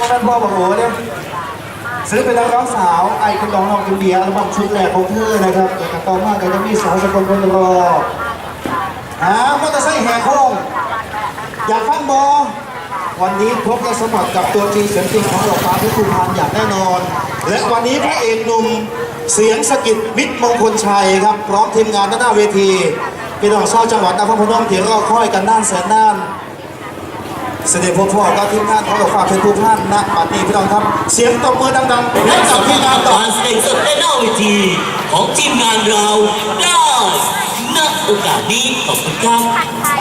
พ่อแม่พ่อบอกโอ้เนี่ยซื้อเป็นนักร้องสาวไอ้คุณน้องน้องกินเบียร์อัลบั้มชุดแรกของเธอนะครับแต่กระต่อมากก็จะมีสาวสกลคนรอหามอเตอร์ไซค์แห่โค้งอยากฟังบอวันนี้พบและสมัครกับตัวจริงเสียงจริงของดอกฟ้าพชรภูพานอย่างแน่นอน และวันนี้พระเอกหนุ่มเสียงสะกิดมิตรมงคลชัยครับ พร้อมทีมงานด้านหน้าเวทีพี่น้องชาวจังหวัดนครพนมที่รอคอยกันน่านแสนน่าน เสด็จพ่อพ่อก็ทีมงานของดอกฟ้าเพชรภูพานณปัดนี้พี่น้องครับ เสียงตบมือดังๆให้กับทีมงานต่อการแสดงสดและหน้าเวทีของทีมงานเราได้ณโอกาสนี้ขอบคุณครับผัดไทย